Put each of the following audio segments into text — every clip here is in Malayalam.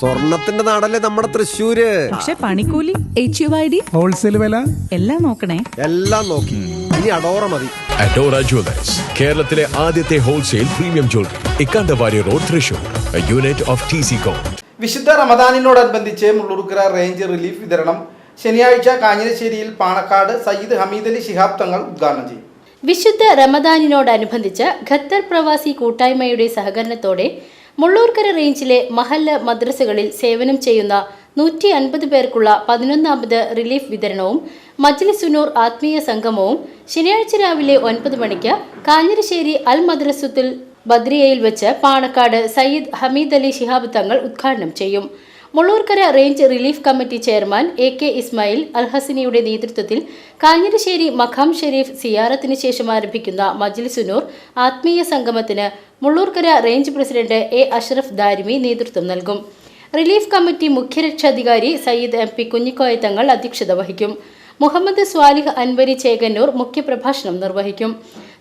സ്വർണത്തിന്റെ നാടല്ലേ നമ്മുടെ തൃശ്ശൂര്? പക്ഷെ പണിക്കൂലി H U I D wholesale വില? എല്ലാം നോക്കണേ. എല്ലാം നോക്കി. ഇനി അടോറ മതി. അഡോറ ജുവലേഴ്സ് കേരളത്തിലെ ആദ്യത്തെ wholesale premium jewellery Ikkandavari road Thrissur. Unit of T C com വിശുദ്ധ റമദാനിനോടനുബന്ധിച്ച് മുള്ളൂർക്കര റേഞ്ച് റിലീഫ് വിതരണം. ശനിയാഴ്ച കാഞ്ഞിരശ്ശേരിയിൽ പാണക്കാട് സയ്യിദ് ഹമീദ് അലി ശിഹാബ് തങ്ങൾ ഉദ്ഘാടനം ചെയ്യും. വിശുദ്ധ റമദാനിനോടനുബന്ധിച്ച് ഖത്തർ പ്രവാസി കൂട്ടായ്മയുടെ സഹകരണത്തോടെ മുള്ളൂർക്കര റേഞ്ചിലെ മഹല്ല മദ്രസകളിൽ സേവനം ചെയ്യുന്ന നൂറ്റി അൻപത് പേർക്കുള്ള പതിനൊന്നാമത് റിലീഫ് വിതരണവും മജ്ലിസുനൂർ ആത്മീയ സംഗമവും ശനിയാഴ്ച രാവിലെ ഒൻപത് മണിക്ക് കാഞ്ഞിരശ്ശേരി അൽ മദ്രസുത്തുൽ ബദ്രിയയിൽ വെച്ച് പാണക്കാട് സയ്യിദ് ഹമീദ് അലി ശിഹാബ് തങ്ങൾ ഉദ്ഘാടനം ചെയ്യും. Mullurkara range relief committee chairman A K Ismail അൽഹസിനിയുടെ നേതൃത്വത്തിൽ കാഞ്ഞിരശ്ശേരി മഖാം ഷെരീഫ് സിയാറത്തിന് ശേഷം ആരംഭിക്കുന്ന മജ്ലിസുനൂർ ആത്മീയ സംഗമത്തിന് Mullurkara range president A Ashraf Darimi നേതൃത്വം നൽകും. റിലീഫ് കമ്മിറ്റി മുഖ്യരക്ഷാധികാരി സയ്യിദ് എം പി കുഞ്ഞിക്കോയ തങ്ങൾ അധ്യക്ഷത വഹിക്കും. മുഹമ്മദ് സ്വാലിഹ് അൻവരി ചേകന്നൂർ മുഖ്യപ്രഭാഷണം നിർവഹിക്കും.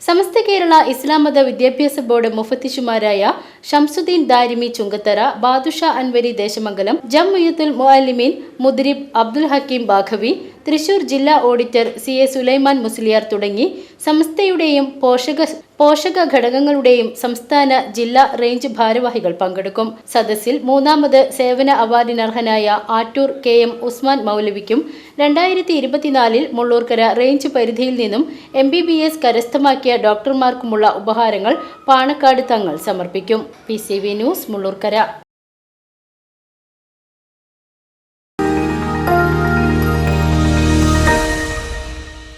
സമസ്ത കേരള ഇസ്ലാം മത വിദ്യാഭ്യാസ ബോർഡ് മുഫത്തിഷുമാരായ ഷംസുദ്ദീൻ ദാരിമി ചുങ്കത്തറ ബാദുഷ അൻവരി ദേശമംഗലം ജംമുയത്തുൽ മുഅല്ലിമീൻ മുദ്രിബ് അബ്ദുൽ ഹക്കീം ബാഖവി തൃശൂർ ജില്ലാ auditor C A Sulaiman Musliyar തുടങ്ങി സംസ്ഥയുടെയും പോഷക പോഷക ഘടകങ്ങളുടെയും സംസ്ഥാന ജില്ലാ റേഞ്ച് ഭാരവാഹികൾ പങ്കെടുക്കും. സദസ്സിൽ മൂന്നാമത് സേവന അവാർഡിനർഹനായ ആറ്റൂർ കെ എം ഉസ്മാൻ മൗലവിക്കും രണ്ടായിരത്തി ഇരുപത്തിനാലിൽ മുള്ളൂർക്കര റേഞ്ച് പരിധിയിൽ നിന്നും എം ബി ബി എസ് കരസ്ഥമാക്കിയ ഡോക്ടർമാർക്കുമുള്ള ഉപഹാരങ്ങൾ പാണക്കാട് തങ്ങൾ സമർപ്പിക്കും. P C V news Mullurkara.